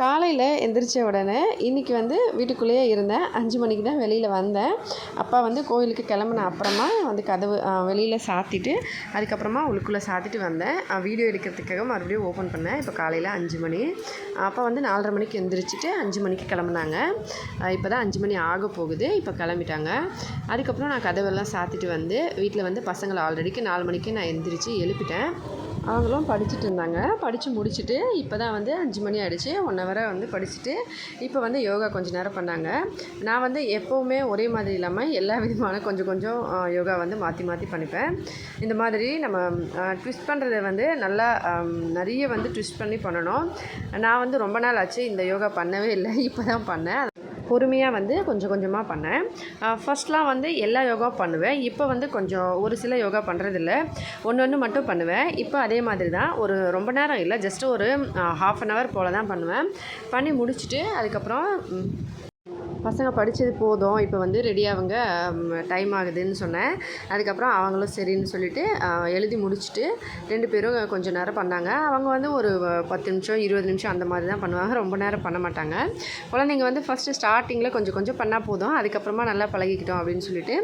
காலையில் எந்திரிச்ச உடனே இன்றைக்கி வந்து வீட்டுக்குள்ளேயே இருந்தேன். அஞ்சு மணிக்கு தான் வெளியில் வந்தேன். அப்பா வந்து கோயிலுக்கு கிளம்புன அப்புறமா வந்து கதவு வெளியில் சாத்திட்டு அதுக்கப்புறமா உள்ளுக்குள்ளே சாத்திட்டு வந்தேன். வீடியோ எடுக்கிறதுக்காக மறுபடியும் ஓப்பன் பண்ணேன். இப்போ காலையில் அஞ்சு மணி. அப்பா வந்து நாலரை மணிக்கு எந்திரிச்சிட்டு அஞ்சு மணிக்கு கிளம்புனாங்க. இப்போ தான் அஞ்சு மணி ஆக போகுது. இப்போ கிளம்பிட்டாங்க. அதுக்கப்புறம் நான் கதவெல்லாம் சாத்திட்டு வந்து வீட்டில் வந்து பசங்களை ஆல்ரெடிக்கு நாலு மணிக்கு நான் எந்திரிச்சு எழுப்பிட்டேன். அவங்களும் படிச்சுட்டு இருந்தாங்க. படித்து முடிச்சுட்டு இப்போ தான் வந்து அஞ்சு மணி ஆகிடுச்சு ஒன் ஹவராக வந்து படிச்சுட்டு இப்போ வந்து யோகா கொஞ்சம் நேரம் பண்ணாங்க. நான் வந்து எப்போவுமே ஒரே மாதிரி இல்லாமல் எல்லா விதமான கொஞ்சம் கொஞ்சம் யோகா வந்து மாற்றி மாற்றி பண்ணிப்பேன். இந்த மாதிரி நம்ம ட்விஸ்ட் பண்ணுறத வந்து நல்லா நிறைய வந்து ட்விஸ்ட் பண்ணி பண்ணணும். நான் வந்து ரொம்ப நாள் ஆச்சு இந்த யோகா பண்ணவே இல்லை. இப்போ தான் பண்ணேன். பொறுமையாக வந்து கொஞ்சம் கொஞ்சமாக பண்ணேன். ஃபஸ்ட்லாம் வந்து எல்லா யோகா பண்ணுவேன். இப்போ வந்து கொஞ்சம் ஒரு சில யோகா பண்ணுறதில்ல ஒன்று ஒன்று மட்டும் பண்ணுவேன். இப்போ அதே மாதிரி தான் ஒரு ரொம்ப நேரம் இல்லை ஜஸ்ட் ஒரு ஹாஃப் அன் ஹவர் போல் தான் பண்ணுவேன். பண்ணி முடிச்சுட்டு அதுக்கப்புறம் பசங்க படித்தது போதும். இப்போ வந்து ரெடியாகவங்க டைம் ஆகுதுன்னு சொன்னேன். அதுக்கப்புறம் அவங்களும் சரின்னு சொல்லிவிட்டு எழுதி முடிச்சுட்டு ரெண்டு பேரும் கொஞ்சம் நேரம் பண்ணாங்க. அவங்க வந்து ஒரு பத்து நிமிஷம் இருபது நிமிஷம் அந்த மாதிரி தான் பண்ணுவாங்க. ரொம்ப நேரம் பண்ண மாட்டாங்க. குழந்தைங்க வந்து ஃபஸ்ட்டு ஸ்டார்டிங்கில் கொஞ்சம் கொஞ்சம் பண்ணால் போதும். அதுக்கப்புறமா நல்லா பழகிக்கிட்டோம் அப்படின்னு சொல்லிட்டு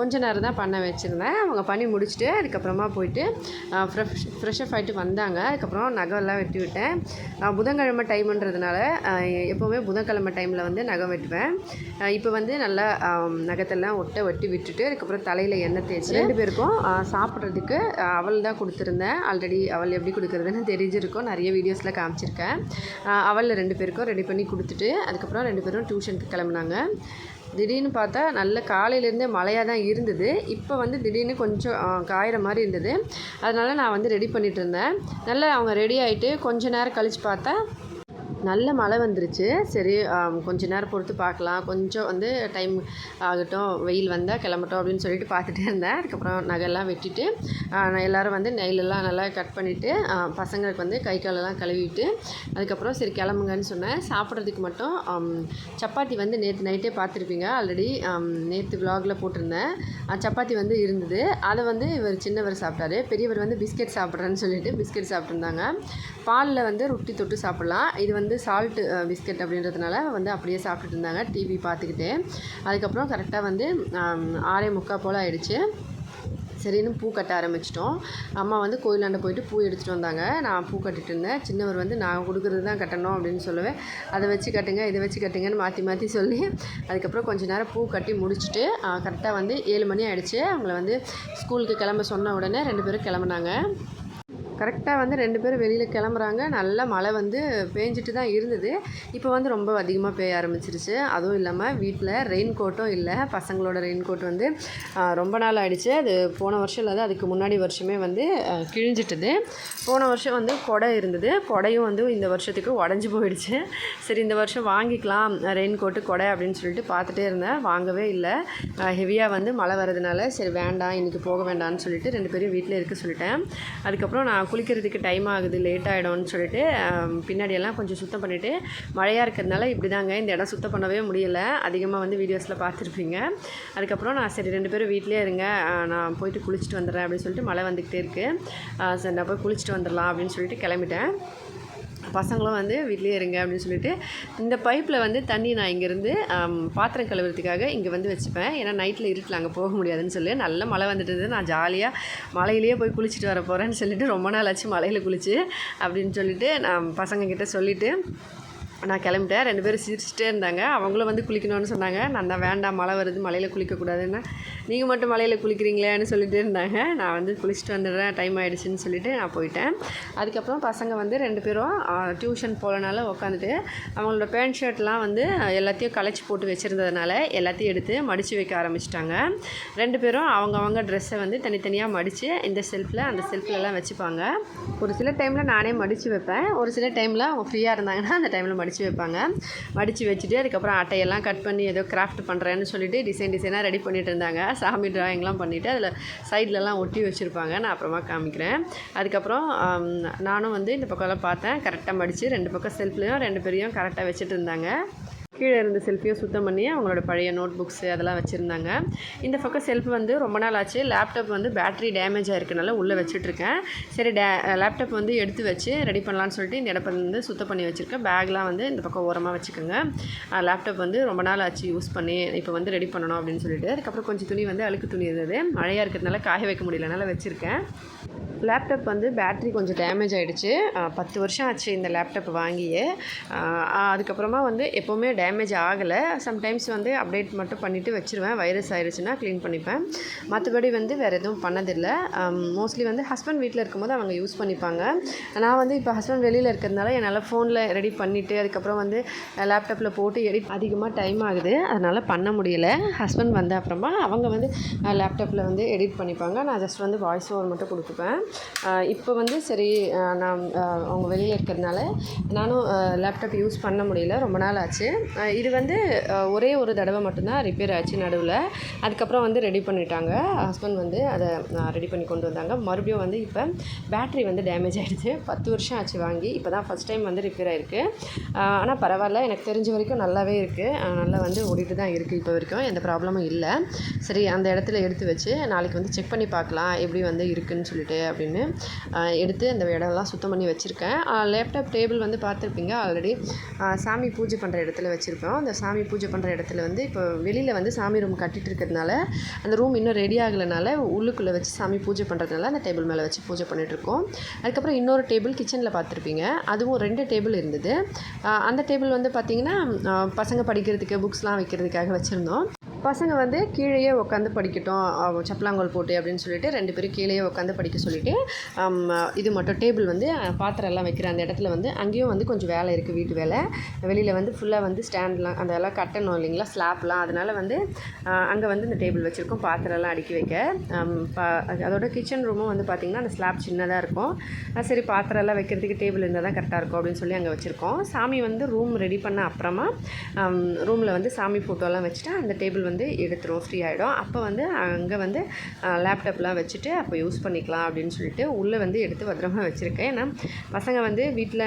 கொஞ்சம் நேரம் தான் பண்ண வச்சுருந்தேன். அவங்க பண்ணி முடிச்சுட்டு அதுக்கப்புறமா போயிட்டு ஃப்ரெஷ் ஃப்ரெஷ்ஷப் ஆகிட்டு வந்தாங்க. அதுக்கப்புறம் நகைலாம் வெட்டி விட்டேன். புதன்கிழமை டைம்ன்றதுனால எப்போவுமே புதன்கிழமை டைமில் வந்து நகை வெட்டுவேன். இப்போ வந்து நல்லா நகத்தெல்லாம் ஒட்ட வெட்டி விட்டுட்டு அதுக்கப்புறம் தலையில் எண்ணெய் தேய்ச்சி ரெண்டு பேருக்கும் சாப்பிட்றதுக்கு அவள் தான் கொடுத்துருந்தேன். ஆல்ரெடி அவள் எப்படி கொடுக்குறதுன்னு தெரிஞ்சிருக்கும். நிறைய வீடியோஸில் காமிச்சிருக்கேன். அவள் ரெண்டு பேருக்கும் ரெடி பண்ணி கொடுத்துட்டு அதுக்கப்புறம் ரெண்டு பேரும் டியூஷனுக்கு கிளம்புனாங்க. திடீர்னு பார்த்தா நல்ல காலையிலேருந்தே மழையாக தான் இருந்தது. இப்போ வந்து திடீர்னு கொஞ்சம் காயிற மாதிரி இருந்தது. அதனால் நான் வந்து ரெடி பண்ணிகிட்டு இருந்தேன். நல்லா அவங்க ரெடி ஆகிட்டு கொஞ்சம் நேரம் கழித்து பார்த்தா நல்ல மழை வந்துருச்சு. சரி கொஞ்ச நேரம் பொறுத்து பார்க்கலாம். கொஞ்சம் வந்து டைம் ஆகட்டும். வெயில் வந்தால் கிளம்பட்டும் அப்படின்னு சொல்லிட்டு பார்த்துட்டே இருந்தேன். அதுக்கப்புறம் நகையெல்லாம் வெட்டிட்டு எல்லோரும் வந்து நெயிலெல்லாம் நல்லா கட் பண்ணிவிட்டு பசங்களுக்கு வந்து கை காலெல்லாம் கழுவிட்டு அதுக்கப்புறம் சரி கிளம்புங்கன்னு சொன்னேன். சாப்பிட்றதுக்கு மட்டும் சப்பாத்தி வந்து நேற்று நைட்டே பார்த்துருப்பீங்க. ஆல்ரெடி நேற்று விலாகில் போட்டிருந்தேன். சப்பாத்தி வந்து இருந்தது. அதை வந்து இவர் சின்னவர் சாப்பிட்டாரு. பெரியவர் வந்து பிஸ்கெட் சாப்பிட்றேன்னு சொல்லிட்டு பிஸ்கெட் சாப்பிட்ருந்தாங்க பாலில் வந்து ரொட்டி தொட்டு சாப்பிட்லாம். இது வந்து சால்ட்டு பிஸ்கட் அப்படின்றதுனால வந்து அப்படியே சாப்பிட்டுட்டு இருந்தாங்க. டிவி பார்த்துக்கிட்டே. அதுக்கப்புறம் கரெக்டாக வந்து ஆறே முக்கால் போல் ஆயிடுச்சு. சரின்னு பூ கட்ட ஆரம்பிச்சிட்டோம். அம்மா வந்து கோயிலாண்ட போயிட்டு பூ எடுத்துகிட்டு வந்தாங்க. நான் பூ கட்டிட்டு இருந்தேன். சின்னவர் வந்து நான் கொடுக்குறது தான் கட்டணும் அப்படின்னு சொல்லுவேன் அதை வச்சு கட்டுங்க இதை வச்சு கட்டுங்கன்னு மாற்றி மாற்றி சொல்லி அதுக்கப்புறம் கொஞ்சம் நேரம் பூ கட்டி முடிச்சுட்டு கரெக்டாக வந்து ஏழு மணி ஆகிடுச்சு அவங்கள வந்து ஸ்கூலுக்கு கிளம்ப சொன்ன உடனே ரெண்டு பேரும் கிளம்புனாங்க. கரெக்டாக வந்து ரெண்டு பேரும் வெளியில் கிளம்புறாங்க. நல்ல மழை வந்து பேஞ்சிட்டு தான் இருந்தது. இப்போ வந்து ரொம்ப அதிகமாக பெய்ய ஆரம்பிச்சிருச்சு. அதுவும் இல்லாமல் வீட்டில் ரெயின் கோட்டும் இல்லை. பசங்களோட ரெயின் கோட் வந்து ரொம்ப நாள் ஆகிடுச்சு அது போன வருஷம் இல்லாத அதுக்கு முன்னாடி வருஷமே வந்து கிழிஞ்சிட்டுது. போன வருஷம் வந்து கொடை இருந்தது. கொடையும் வந்து இந்த வருஷத்துக்கு உடஞ்சி போயிடுச்சு. சரி இந்த வருஷம் வாங்கிக்கலாம் ரெயின் கோட்டு கொடை அப்படின்னு சொல்லிட்டு பார்த்துட்டே இருந்தேன். வாங்கவே இல்லை. ஹெவியாக வந்து மழை வரதுனால சரி வேண்டாம் இன்றைக்கி போக வேண்டாம்னு சொல்லிட்டு ரெண்டு பேரும் வீட்டில் இருக்க சொல்லிட்டேன். அதுக்கப்புறம் நான் குளிக்கிறதுக்கு டைம் ஆகுது லேட் ஆகிடும்னு சொல்லிட்டு பின்னாடியெல்லாம் கொஞ்சம் சுத்தம் பண்ணிவிட்டு மழையாக இருக்கிறதுனால இப்படி தாங்க இந்த இடம் சுத்தம் பண்ணவே முடியலை. அதிகமாக வந்து வீடியோஸில் பார்த்துருப்பீங்க. அதுக்கப்புறம் நான் சரி ரெண்டு பேரும் வீட்லேயே இருங்க நான் போயிட்டு குளிச்சுட்டு வந்துடுறேன் அப்படின்னு சொல்லிட்டு மழை வந்துக்கிட்டே இருக்குது சரி நான் போய் குளிச்சுட்டு வந்துடலாம் அப்படின்னு சொல்லிட்டு கிளம்பிட்டேன். பசங்களும் வந்து வீட்லேயே இருங்க அப்படின்னு சொல்லிட்டு இந்த பைப்பில் வந்து தண்ணி நான் இங்கேருந்து பாத்திரம் கழுவுறதுக்காக இங்கே வந்து வச்சுப்பேன். ஏன்னா நைட்டில் இருட்டில் அங்கே போக முடியாதுன்னு சொல்லி நல்ல மழை வந்துட்டு நான் ஜாலியாக மலையிலேயே போய் குளிச்சுட்டு வர போகிறேன்னு சொல்லிட்டு ரொம்ப நாள் ஆச்சு மலையில் குளிச்சு அப்படின்னு சொல்லிட்டு நான் பசங்கக்கிட்ட சொல்லிவிட்டு நான் கிளம்பிட்டேன். ரெண்டு பேரும் சிரிச்சிட்டே இருந்தாங்க. அவங்களும் வந்து குளிக்கணும்னு சொன்னாங்க. நான் தான் வேண்டாம் மழை வருது மலையில் குளிக்கக்கூடாதுன்னு. நீங்கள் மட்டும் மலையில் குளிக்கிறீங்களேன்னு சொல்லிட்டு இருந்தாங்க. நான் வந்து குளிச்சுட்டு வந்துடுறேன். டைம் ஆகிடுச்சின்னு சொல்லிட்டு நான் போயிட்டேன். அதுக்கப்புறம் பசங்க வந்து ரெண்டு பேரும் டியூஷன் போகலனால உட்காந்துட்டு அவங்களோட பேண்ட் ஷர்ட்லாம் வந்து எல்லாத்தையும் களைச்சி போட்டு வச்சுருந்ததுனால எல்லாத்தையும் எடுத்து மடித்து வைக்க ஆரம்பிச்சிட்டாங்க. ரெண்டு பேரும் அவங்கவங்க ட்ரெஸ்ஸை வந்து தனித்தனியாக மடித்து இந்த செல்ஃபில் அந்த செல்ஃபிலலாம் வச்சுப்பாங்க. ஒரு சில டைமில் நானே மடித்து வைப்பேன். ஒரு சில டைமில் அவங்க ஃப்ரீயாக இருந்தாங்கன்னா அந்த டைமில் மடித்து வடித்து வைப்பாங்க. மடித்து வச்சுட்டு அதுக்கப்புறம் அட்டையெல்லாம் கட் பண்ணி ஏதோ கிராஃப்ட் பண்ணுறேன்னு சொல்லிட்டு டிசைன் டிசைனாக ரெடி பண்ணிகிட்டு இருந்தாங்க. சாமி ட்ராயிங்லாம் பண்ணிவிட்டு அதில் சைட்லலாம் ஒட்டி வச்சுருப்பாங்க. நான் அப்புறமா காமிக்கிறேன். அதுக்கப்புறம் நானும் வந்து இந்த பக்கம்லாம் பார்த்தேன். கரெக்டாக மடித்து ரெண்டு பக்கம் செல்ஃப்லேயும் ரெண்டு பேரையும் கரெக்டாக வச்சுட்டு இருந்தாங்க. கீழே இருந்த செல்ஃபையும் சுத்தம் பண்ணி அவங்களோட பழைய நோட் புக்ஸு அதெல்லாம் வச்சுருந்தாங்க. இந்த பக்கம் செல்ஃப் வந்து ரொம்ப நாள் ஆச்சு. லேப்டாப் வந்து பேட்டரி டேமேஜ் ஆகிருக்கனால உள்ளே வச்சுட்ருக்கேன். சரி டே லேப்டாப் வந்து எடுத்து வச்சு ரெடி பண்ணலான்னு சொல்லிட்டு இந்த இடப்ப வந்து சுத்தம் பண்ணி வச்சுருக்கேன். பேக்லாம் வந்து இந்த பக்கம் ஓரமாக வச்சுக்கோங்க. லேப்டாப் வந்து ரொம்ப நாள் ஆச்சு யூஸ் பண்ணி இப்போ வந்து ரெடி பண்ணணும் அப்படின்னு சொல்லிட்டு. அதுக்கப்புறம் கொஞ்சம் துணி வந்து அழுக்கு துணி இருந்தது. மழையாக இருக்கிறதுனால காய வைக்க முடியலனால வச்சுருக்கேன். லேப்டாப் வந்து பேட்ரி கொஞ்சம் டேமேஜ் ஆகிடுச்சு பத்து வருஷம் ஆச்சு இந்த லேப்டாப் வாங்கியே. அதுக்கப்புறமா வந்து எப்போவுமே டேமேஜ் ஆகலை. சம்டைம்ஸ் வந்து அப்டேட் மட்டும் பண்ணிவிட்டு வச்சுருவேன். வைரஸ் ஆயிடுச்சுன்னா க்ளீன் பண்ணிப்பேன். மற்றபடி வந்து வேறு எதுவும் பண்ணதில்லை. Um, மோஸ்ட்லி வந்து ஹஸ்பண்ட் வீட்டில் இருக்கும்போது அவங்க யூஸ் பண்ணிப்பாங்க. நான் வந்து இப்போ ஹஸ்பண்ட் வெளியில் இருக்கிறதுனால என்னால் ஃபோனில் ரெடி பண்ணிவிட்டு அதுக்கப்புறம் வந்து லேப்டாப்பில் போட்டு எடிட் அதிகமாக டைம் ஆகுது. அதனால் பண்ண முடியல. ஹஸ்பண்ட் வந்த அப்புறமா அவங்க வந்து லேப்டாப்பில் வந்து எடிட் பண்ணிப்பாங்க. நான் ஜஸ்ட் வந்து வாய்ஸ் ஓவர் மட்டும் கொடுத்துப்பேன். இப்போ வந்து சரி நான் அவங்க வெளியில் இருக்கிறதுனால நானும் லேப்டாப் யூஸ் பண்ண முடியல. ரொம்ப நாள் ஆச்சு. இது வந்து ஒரே ஒரு தடவை மட்டும்தான் ரிப்பேர் ஆச்சு நடுவில். அதுக்கப்புறம் வந்து ரெடி பண்ணிட்டாங்க. ஹஸ்பண்ட் வந்து அதை ரெடி பண்ணி கொண்டு வந்தாங்க. மறுபடியும் வந்து இப்போ பேட்ரி வந்து டேமேஜ் ஆகிடுச்சு பத்து வருஷம் ஆச்சு வாங்கி. இப்போ தான் ஃபஸ்ட் டைம் வந்து ரிப்பேர் ஆயிருக்கு. ஆனால் பரவாயில்ல. எனக்கு தெரிஞ்ச வரைக்கும் நல்லாவே இருக்குது நல்லா வந்து ஓடிட்டு தான் இருக்குது இப்போ வரைக்கும். எந்த ப்ராப்ளமும் இல்லை. சரி அந்த இடத்துல எடுத்து வச்சு நாளைக்கு வந்து செக் பண்ணி பார்க்கலாம். எப்படி வந்து இருக்குன்னு சொல்லிட்டு அப்படின்னு எடுத்து அந்த இடம்லாம் சுத்தம் பண்ணி வச்சுருக்கேன். லேப்டாப் டேபிள் வந்து பார்த்துருப்பீங்க. ஆல்ரெடி சாமி பூஜை பண்ணுற இடத்துல வச்சு வச்சுருப்போம் அந்த சாமி பூஜை பண்ணுற இடத்துல வந்து இப்போ வெளியில் வந்து சாமி ரூம் கட்டிட்டு இருக்கிறதுனால அந்த ரூம் இன்னும் ரெடி ஆகலைனால உள்ளுக்குள்ளே வச்சு சாமி பூஜை பண்ணுறதுனால அந்த டேபிள் மேலே வச்சு பூஜை பண்ணிகிட்ருக்கோம் அதுக்கப்புறம் இன்னொரு டேபிள் கிச்சனில் பார்த்துருப்பீங்க. அதுவும் ரெண்டு டேபிள் இருந்தது. அந்த டேபிள் வந்து பார்த்திங்கன்னா பசங்க படிக்கிறதுக்கு புக்ஸ்லாம் வைக்கிறதுக்காக வச்சுருந்தோம். பசங்க வந்து கீழேயே உட்காந்து படிக்கட்டும். சப்பலாங்கோல் போட்டு அப்படின்னு சொல்லிட்டு ரெண்டு பேரும் கீழேயே உட்காந்து படிக்க சொல்லிட்டு இது மட்டும் டேபிள் வந்து பாத்திரம் எல்லாம் வைக்கிற அந்த இடத்துல வந்து அங்கேயும் வந்து கொஞ்சம் வேலை இருக்குது வீட்டு வேலை. வெளியில் வந்து ஃபுல்லாக வந்து ஸ்டாண்ட்லாம் அந்த எல்லாம் கட்டணும் இல்லைங்களா ஸ்லாப்லாம். அதனால் வந்து அங்கே வந்து இந்த டேபிள் வச்சுருக்கோம் பாத்திரம்லாம் அடுக்கி வைக்க. அதோட கிச்சன் ரூமும் வந்து பார்த்திங்கன்னா அந்த ஸ்லாப் சின்னதாக இருக்கும். சரி பாத்திரம் எல்லாம் வைக்கிறதுக்கு டேபிள் இருந்தால் தான் கரெக்டாக இருக்கும் அப்படின்னு சொல்லி அங்கே வச்சுருக்கோம். சாமி வந்து ரூம் ரெடி பண்ண அப்புறமா ரூமில் வந்து சாமி ஃபோட்டோலாம் வச்சுட்டு அந்த டேபிள் வந்து எடுத்துரும் ஃப்ரீ ஆகிடும் அப்போ வந்து அங்கே வந்து லேப்டாப்லாம் வச்சுட்டு அப்போ யூஸ் பண்ணிக்கலாம் அப்படின்னு சொல்லிட்டு உள்ளே வந்து எடுத்து பத்திரமா வச்சுருக்கேன். ஏன்னா பசங்க வந்து வீட்டில்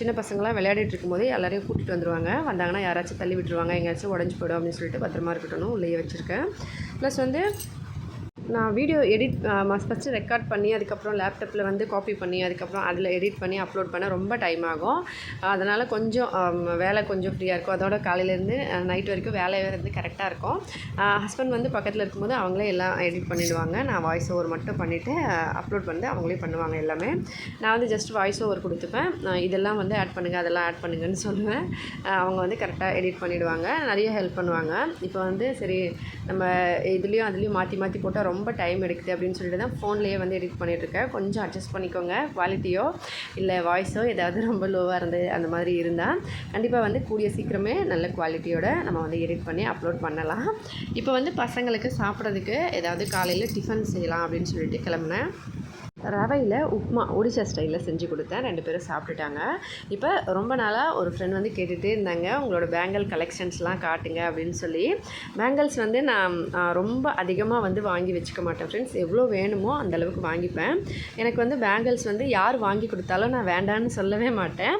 சின்ன பசங்களாம் விளையாடிட்டு இருக்கும்போது எல்லாரையும் கூட்டிகிட்டு வந்துருவாங்க. வந்தாங்கன்னா யாராச்சும் தள்ளி விட்டுருவாங்க எங்கேயாச்சும் உடஞ்சி போயிடும் அப்படின்னு சொல்லிட்டு பத்திரமா இருக்கட்டும் உள்ளேயே வச்சுருக்கேன். ப்ளஸ் வந்து நான் வீடியோ எடிட் ஃபஸ்ட்டு ரெக்கார்ட் பண்ணி அதுக்கப்புறம் லேப்டாப்பில் வந்து காப்பி பண்ணி அதுக்கப்புறம் அதில் எடிட் பண்ணி அப்லோட் பண்ண ரொம்ப டைம் ஆகும். அதனால் கொஞ்சம் வேலை கொஞ்சம் ஃப்ரீயாக இருக்கும். அதோட காலையிலேருந்து நைட் வரைக்கும் வேலை வந்து கரெக்டாக இருக்கும். ஹஸ்பண்ட் வந்து பக்கத்தில் இருக்கும்போது அவங்களே எல்லாம் எடிட் பண்ணிவிடுவாங்க நான் வாய்ஸ் ஓவர் மட்டும் பண்ணிவிட்டு அப்லோட் வந்து அவங்களே பண்ணுவாங்க எல்லாமே. நான் வந்து ஜஸ்ட் வாய்ஸ் ஓவர் கொடுத்துப்பேன். இதெல்லாம் வந்து ஆட் பண்ணுங்கள் அதெல்லாம் ஆட் பண்ணுங்கன்னு சொல்லுவேன். அவங்க வந்து கரெக்டாக எடிட் பண்ணிவிடுவாங்க நிறைய ஹெல்ப் பண்ணுவாங்க. இப்போ வந்து சரி நம்ம இதுலேயும் அதுலேயும் மாற்றி மாற்றி போட்டால் ரொம்ப ரொம்ப டைம் எடுக்குது அப்படின்னு சொல்லிட்டு தான் ஃபோன்லேயே வந்து எடிட் பண்ணிகிட்ருக்கேன் கொஞ்சம் அட்ஜஸ்ட் பண்ணிக்கோங்க. குவாலிட்டியோ இல்லை வாய்ஸோ ஏதாவது ரொம்ப லோவாக இருந்து அந்த மாதிரி இருந்தால் கண்டிப்பாக வந்து கூடிய சீக்கிரமே நல்ல குவாலிட்டியோட நம்ம வந்து எடிட் பண்ணி அப்லோட் பண்ணலாம். இப்போ வந்து பசங்களுக்கு சாப்பிட்றதுக்கு ஏதாவது காலையில் டிஃபன் செய்யலாம் அப்படின்னு சொல்லிட்டு கிளம்புனேன். ரவையில் உப்புமா ஒடிசா ஸ்டைலில் செஞ்சு கொடுத்தேன். ரெண்டு பேரும் சாப்பிட்டுட்டாங்க. இப்போ ரொம்ப நாளாக ஒரு ஃப்ரெண்ட் வந்து கேட்டுகிட்டே இருந்தாங்க. உங்களோட பேங்கிள் கலெக்ஷன்ஸ்லாம் காட்டுங்க அப்படின்னு சொல்லி. பேங்கிள்ஸ் வந்து நான் ரொம்ப அதிகமாக வந்து வாங்கி வச்சுக்க மாட்டேன் ஃப்ரெண்ட்ஸ் எவ்வளோ வேணுமோ அந்தளவுக்கு வாங்கிப்பேன். எனக்கு வந்து பேங்கிள்ஸ் வந்து யார் வாங்கி கொடுத்தாலும் நான் வேண்டான்னு சொல்லவே மாட்டேன்.